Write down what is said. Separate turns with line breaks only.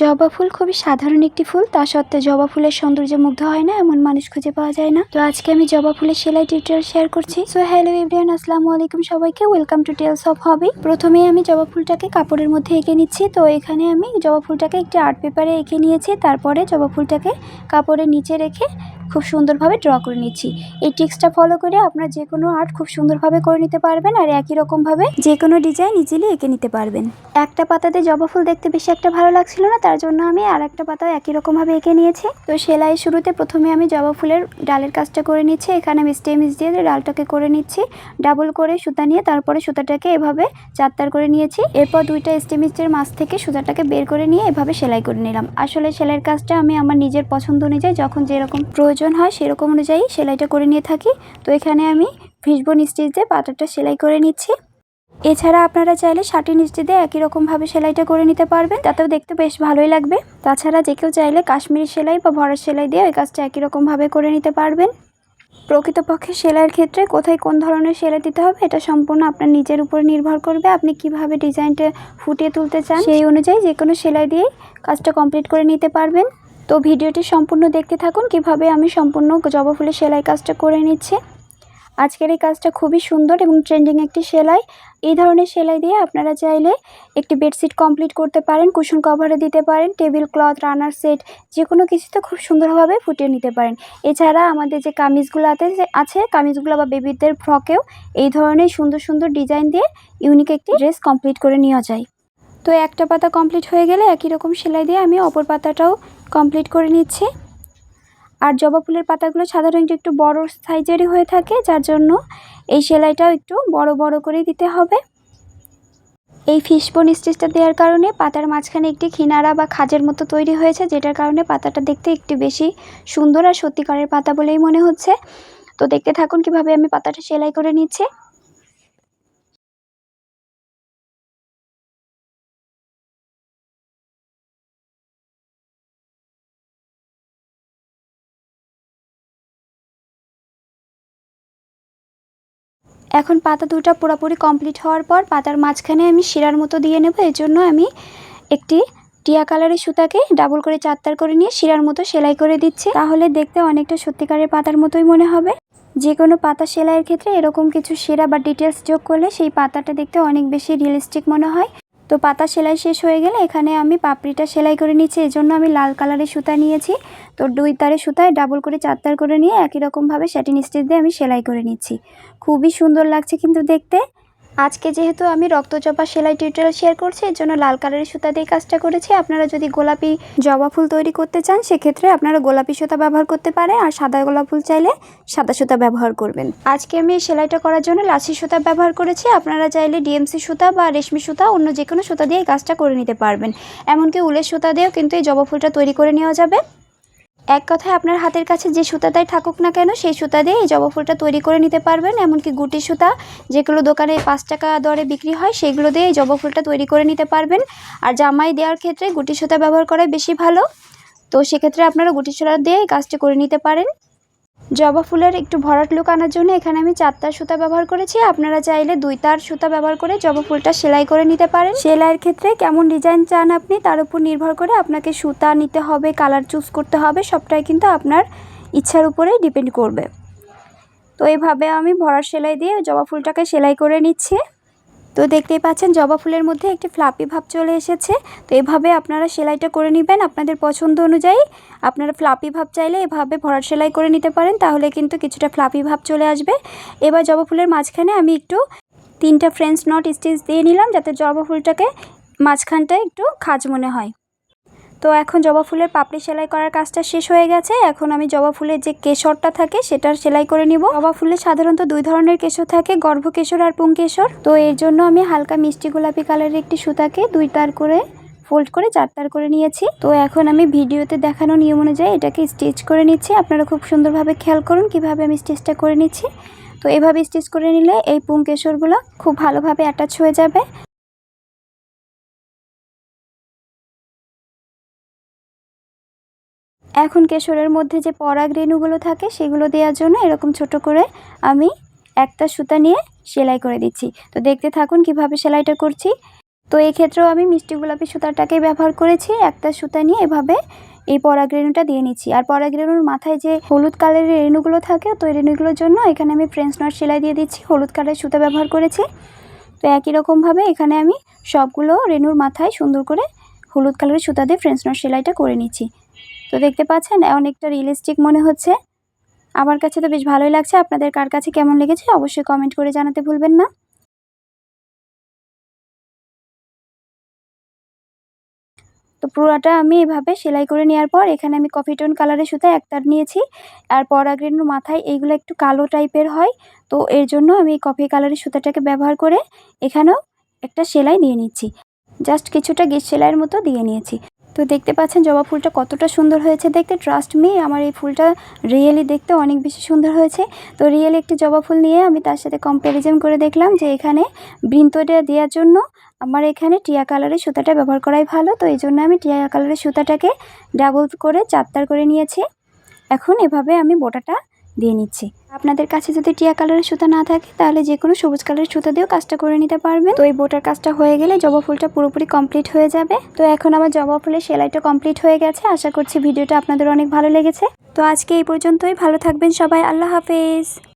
জবা ফুল খুবই সাধারণ একটি ফুল। তা সত্ত্বেও জবা ফুলের সৌন্দর্য মুগ্ধ হয় না, এমন মানুষ খুঁজে পাওয়া যায় না। তো আজকে আমি জবা ফুলের সেলাই টিউটোরিয়াল শেয়ার করছি। সো হ্যালো এভরিয়ান আসসালামু আলাইকুম সবাইকে। Welcome to tales of hobby প্রথমে আমি জবা ফুলটাকে কাপড়ের মধ্যে এঁকে নিচ্ছি। তো এখানে আমি জবা ফুলটাকে একটি আর্ট পেপারে এঁকে নিয়েছি। তারপরে জবা ফুলটাকে কাপড়ের নিচে রেখে খুব সুন্দরভাবে ড্র করে নিচ্ছি। এই টিক্সটা ফলো করে আপনার যে কোনো আর্ট খুব সুন্দরভাবে করে নিতে পারবেন আর একই রকমভাবে যে কোনো ডিজাইন ইজিলি এঁকে নিতে পারবেন। একটা পাতাতে জবা ফুল দেখতে বেশি একটা ভালো লাগছিল না, তার জন্য আমি আর একটা পাতা একই রকমভাবে এঁকে নিয়েছি। তো সেলাই শুরুতে প্রথমে আমি জবা ফুলের ডালের কাজটা করে নিচ্ছি, এখানে আমি স্টেমিস দিয়ে ডালটাকে করে নিচ্ছি ডাবল করে সুতা নিয়ে তারপরে সুতাটাকে এভাবে চারতার করে নিয়েছি। এরপর দুইটা স্টেমিসের মাছ থেকে সুতাটাকে বের করে নিয়ে এভাবে সেলাই করে নিলাম। আসলে সেলাইয়ের কাজটা আমি আমার নিজের পছন্দ অনুযায়ী যখন যেরকম প্রয়োজন হয় সেরকম অনুযায়ী সেলাইটা করে নিয়ে থাকি। তো এখানে আমি ফিসবোন স্টিচ দিয়ে পাতাটা সেলাই করে নিচ্ছি। এছাড়া আপনারা চাইলে শাটিন স্টিচ দিয়ে একই রকমভাবে সেলাইটা করে নিতে পারবেন। তাতেও দেখতে বেশ ভালোই লাগবে। তাছাড়া যে কেউ চাইলে কাশ্মীরি সেলাই বা ভরার সেলাই দিয়ে ওই কাজটা একই রকমভাবে করে নিতে পারবেন। প্রকৃতপক্ষে সেলাইয়ের ক্ষেত্রে কোথায় কোন ধরনের সেলাই দিতে হবে এটা সম্পূর্ণ আপনার নিজের উপর নির্ভর করবে। আপনি কীভাবে ডিজাইনটা ফুটিয়ে তুলতে চান সেই অনুযায়ী যে কোনো সেলাই দিয়েই কাজটা কমপ্লিট করে নিতে পারবেন। তো ভিডিওটি সম্পূর্ণ দেখতে থাকুন, কীভাবে আমি সম্পূর্ণ জবা ফুলের সেলাই কাজটা করে নিচ্ছি। আজকের এই কাজটা খুবই সুন্দর এবং ট্রেন্ডিং একটি সেলাই। এই ধরনের সেলাই দিয়ে আপনারা চাইলে একটি বেডশিট কমপ্লিট করতে পারেন, কুশন কভারে দিতে পারেন, টেবিল ক্লথ, রানার সেট যে কোনো কিছুতে খুব সুন্দরভাবে ফুটিয়ে নিতে পারেন। এছাড়া আমাদের যে কামিজগুলো আছে, কামিজগুলো বা বেবিদের ফ্রকেও এই ধরনের সুন্দর সুন্দর ডিজাইন দিয়ে ইউনিক একটি ড্রেস কমপ্লিট করে নেওয়া যায়। তো একটা পাতা কমপ্লিট হয়ে গেলে একই রকম সেলাই দিয়ে আমি অপর পাতাটাও কমপ্লিট করে নিচ্ছি। আর জবা ফুলের পাতাগুলো সাধারণত একটু বড় সাইজেরই হয়ে থাকে, যার জন্য এই সেলাইটাও একটু বড় বড় করে দিতে হবে। এই ফিশবোন স্টিচটা দেওয়ার কারণে পাতার মাঝখানে একটি কিনারা বা খাজের মতো তৈরি হয়েছে, যেটার কারণে পাতাটা দেখতে একটু বেশি সুন্দর আর সত্যিকারের পাতা বলেই মনে হচ্ছে। তো দেখতে থাকুন কীভাবে আমি পাতাটা সেলাই করে নিচ্ছি। এখন পাতা দুটা পুরোপুরি কমপ্লিট হওয়ার পর পাতার মাঝখানে আমি শিরার মতো দিয়ে নেব, এর জন্য আমি একটি টিয়া কালারের সুতাকে ডাবল করে চারতার করে নিয়ে শিরার মতো সেলাই করে দিচ্ছি। তাহলে দেখতে অনেকটা সত্যিকারের পাতার মতোই মনে হবে। যে কোনো পাতা সেলাইয়ের ক্ষেত্রে এরকম কিছু শিরা বা ডিটেলস যোগ করলে সেই পাতাটা দেখতে অনেক বেশি রিয়েলিস্টিক মনে হয়। তো পাতা সেলাই শেষ হয়ে গেলে এখানে আমি পাপড়িটা সেলাই করে নিচ্ছি জন্য আমি লাল কালারের সুতা নিয়েছি। তো দুই তারে সুতায় ডাবল করে চারতার করে নিয়ে একই রকমভাবে স্যাটিন স্টিচ দিয়ে আমি সেলাই করে নিচ্ছি। খুবই সুন্দর লাগছে কিন্তু দেখতে। আজকে যেহেতু আমি রক্তচপা সেলাই টিউটোরিয়াল শেয়ার করছি, এর জন্য লাল কালারের সুতা দিয়ে কাজটা করেছি। আপনারা যদি গোলাপি জবা ফুল তৈরি করতে চান, সেক্ষেত্রে আপনারা গোলাপি সুতা ব্যবহার করতে পারেন, আর সাদা গোলাপ ফুল চাইলে সাদা সুতা ব্যবহার করবেন। আজকে আমি সেলাইটা করার জন্য লাসি সুতা ব্যবহার করেছি। আপনারা চাইলে ডিএমসি সুতা বা রেশমি সুতা অন্য যে কোনো সুতা দিয়ে এই কাজটা করে নিতে পারবেন। এমনকি উলের সুতা দিয়েও কিন্তু এই জবা ফুলটা তৈরি করে নেওয়া যাবে। এক কথায় আপনার হাতের কাছে যে সুতাটাই থাকুক না কেন, সেই সুতা দিয়ে এই জবা ফুলটা তৈরি করে নিতে পারবেন। এমনকি গুটি সুতা, যেগুলো দোকানে পাঁচ টাকা দরে বিক্রি হয়, সেগুলো দিয়ে এই জবা ফুলটা তৈরি করে নিতে পারবেন। আর জামাই দেওয়ার ক্ষেত্রে গুটি সুতা ব্যবহার করাই বেশি ভালো। তো সেক্ষেত্রে আপনারা গুটি সুতা দিয়ে কাজটি করে নিতে পারেন। জবা ফুলের একটু ভরাট লুক আনার জন্য এখানে আমি চারটার সুতা ব্যবহার করেছি। আপনারা চাইলে দুই তার সুতা ব্যবহার করে জবা ফুলটা সেলাই করে নিতে পারেন। সেলাইয়ের ক্ষেত্রে কেমন ডিজাইন চান আপনি তার উপর নির্ভর করে আপনাকে সুতা নিতে হবে, কালার চুজ করতে হবে, সবটাই কিন্তু আপনার ইচ্ছার উপরেই ডিপেন্ড করবে। তো এইভাবে আমি ভরাট সেলাই দিয়ে জবা ফুলটাকে সেলাই করে নিচ্ছি। তো দেখতেই পাচ্ছেন জবা ফুলের মধ্যে একটি ফ্লাপি ভাব চলে এসেছে। তো এভাবে আপনারা সেলাইটা করে নেবেন আপনাদের পছন্দ অনুযায়ী। আপনারা ফ্লাপি ভাব চাইলে এভাবে ভরাট সেলাই করে নিতে পারেন, তাহলে কিন্তু কিছুটা ফ্লাপি ভাব চলে আসবে। এবার জবা ফুলের মাঝখানে আমি একটু তিনটা ফ্রেঞ্চ নট স্টিচ দিয়ে নিলাম, যাতে জবা ফুলটাকে মাঝখানটা একটু খাজ মনে হয়। তো এখন জবা ফুলের পাপড়ি সেলাই করার কাজটা শেষ হয়ে গেছে। এখন আমি জবা ফুলের যে কেশরটা থাকে সেটার সেলাই করে নিব। জবা ফুলে সাধারণত দুই ধরনের কেশর থাকে গর্ভ কেশর আর পুং কেশর তো এর জন্য আমি হালকা মিষ্টি গোলাপি কালারের একটি সুতাকে দুই তার করে ফোল্ড করে চার তার করে নিয়েছি। তো এখন আমি ভিডিওতে দেখানো নিয়ম অনুযায়ী এটাকে স্টিচ করে নিচ্ছি। আপনারা খুব সুন্দরভাবে খেয়াল করুন কীভাবে আমি স্টিচটা করে নিচ্ছি। তো এভাবে স্টিচ করে নিলে এই পুং কেশরগুলো খুব ভালোভাবে অ্যাটাচ হয়ে যাবে। এখন কেশরের মধ্যে যে পরাগ রেণুগুলো থাকে, সেগুলো দেওয়ার জন্য এরকম ছোট করে আমি একটা সুতা নিয়ে সেলাই করে দিচ্ছি। তো দেখতে থাকুন কীভাবে সেলাইটা করছি। তো এই ক্ষেত্রেও আমি মিষ্টি গোলাপি সুতাটাকেই ব্যবহার করেছি, একটা সুতা নিয়ে এভাবে এই পরাগরেণুটা দিয়ে নিচ্ছি। আর পরাগরেণুর মাথায় যে হলুদ কালারের রেণুগুলো থাকে, তো এই রেণুগুলোর জন্য এখানে আমি ফ্রেঞ্চ নট সেলাই দিয়ে দিচ্ছি, হলুদ কালারের সুতা ব্যবহার করেছি। তো একই রকমভাবে এখানে আমি সবগুলো রেণুর মাথায় সুন্দর করে হলুদ কালারের সুতা দিয়ে ফ্রেঞ্চ নট সেলাইটা করে নিচ্ছি। তো দেখতে পাচ্ছেন, অনেকটা রিয়েলিস্টিক মনে হচ্ছে। আমার কাছে তো বেশ ভালোই লাগছে। আপনাদের কার কাছে কেমন লেগেছে অবশ্যই কমেন্ট করে জানাতে ভুলবেন না। তো পুরোটা আমি এভাবে সেলাই করে নেওয়ার পর এখানে আমি কফি টোন কালারের সুতা এক তার নিয়েছি। আর পরাগরেণুর মাথায় এইগুলো একটু কালো টাইপের হয়। তো এর জন্য আমি কফি কালারের সুতাটাকে ব্যবহার করে এখানেও একটা সেলাই দিয়ে নিচ্ছি। জাস্ট কিছুটা গিট সেলাইয়ের মতো দিয়ে নিয়েছি। তো দেখতে পাচ্ছেন জবা ফুলটা কতটা সুন্দর হয়েছে। দেখতে ট্রাস্ট মি আমার এই ফুলটা রিয়েলি দেখতে অনেক বেশি সুন্দর হয়েছে। তো রিয়েলি একটি জবা ফুল নিয়ে আমি তার সাথে কম্প্যারিজন করে দেখলাম যে এখানে বৃন্তটা দেওয়ার জন্য আমার এখানে টিয়া কালারের সুতাটা ব্যবহার করাই ভালো। তো এই জন্য আমি টিয়া কালারের সুতাটাকে ডাবল করে, চারতার করে নিয়েছি। এখন এভাবে আমি বোটাটা দিয়ে নিচ্ছি। আপনাদের কাছে যদি টিয়া কালারের সুতা না থাকে, তাহলে যে কোনো সবুজ কালারের সুতা দিয়েও কাজটা করে নিতে পারবেন। তো এই বোটার কাজটা হয়ে গেলে জবা ফুলটা পুরোপুরি কমপ্লিট হয়ে যাবে। তো এখন আমার জবা ফুলের সেলাইটা কমপ্লিট হয়ে গেছে। আশা করছি ভিডিওটা আপনাদের অনেক ভালো লেগেছে। তো আজকে এই পর্যন্তই। ভালো থাকবেন সবাই। আল্লাহ হাফেজ।